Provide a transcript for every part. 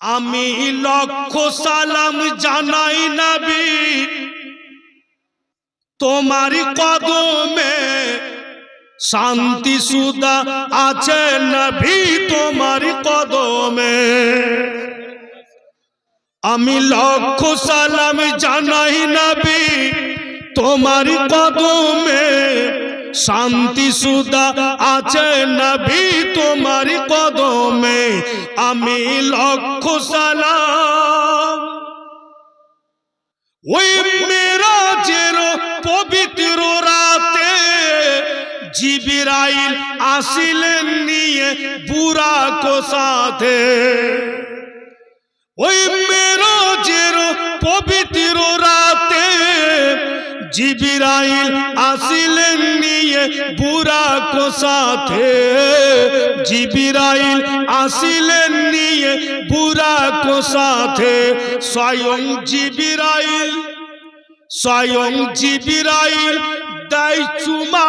আমি লক্ষ সালাম জানাই নবী। তোমার কদমে শান্তি সুদা আছে নবী, তোমার কদমে। আমি লক্ষ সালাম জানাই নবী, তোমার কদমে শান্তি সুদা আছে নবী তোমার কদমে, আমি লক্ষ সালাম। ওই মেরাজের পবিত্র রাতে জিবিরাইল আসিলেন নিয়ে বুড়া কো সাথে। ওই মেরাজের জিবিরাইল আসিলেন নিয়ে বুড়া কো সাথে। জিবিরাইল আসিলেন নিয়ে বুড়া কো সাথে। স্বয়ং জিবিরাইল স্বয়ং জিবিরাইল দেয় চুমা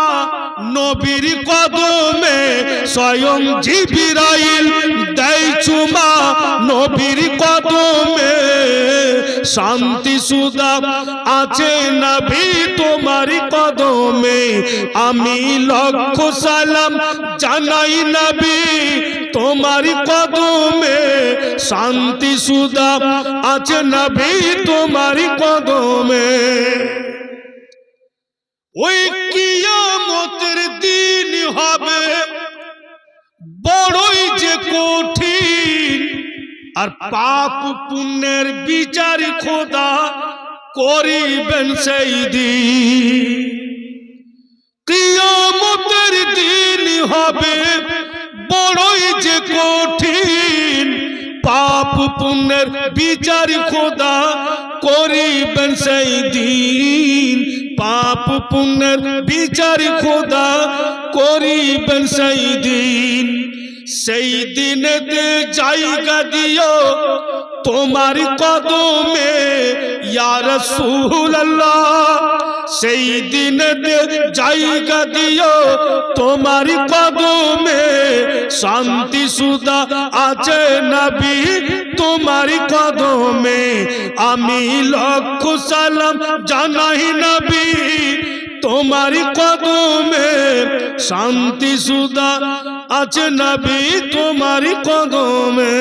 নবীর কদমে। স্বয়ং জিবিরাইল দেয় চুমা নবীর শান্তি সুদা আছে নবী তোমার কদমে। আমি লক্ষ সালাম জানাই নবী তোমার কদমে। শান্তি সুদা আছে নবী তোমার কদমে। ওই কিয়ামতের দিন হবে, বড়ই যে কঠিন আর পাপ পুণ্যের বিচার খোদা করিবেন সেই দিন। কিয়ামতের দিন হবে বড়ই যে কঠিন। পাপ পুণ্যের বিচার খোদা করিবেন সেই দিন। পাপ পুণ্যের বিচার খোদা করিবেন সেই দিন। সেই দিনেতে জায়গা দিও তোমার কদমে, ইয়া রাসূলুল্লাহ। সেই দিনেতে জায়গা দিও তোমার কদমে, শান্তি সুদা আছে নবী তোমার কদমে। আমি লক্ষ সালাম জানাই নবী তোমার কদমে শান্তি সুদা আছে নবী তোমার কদমে।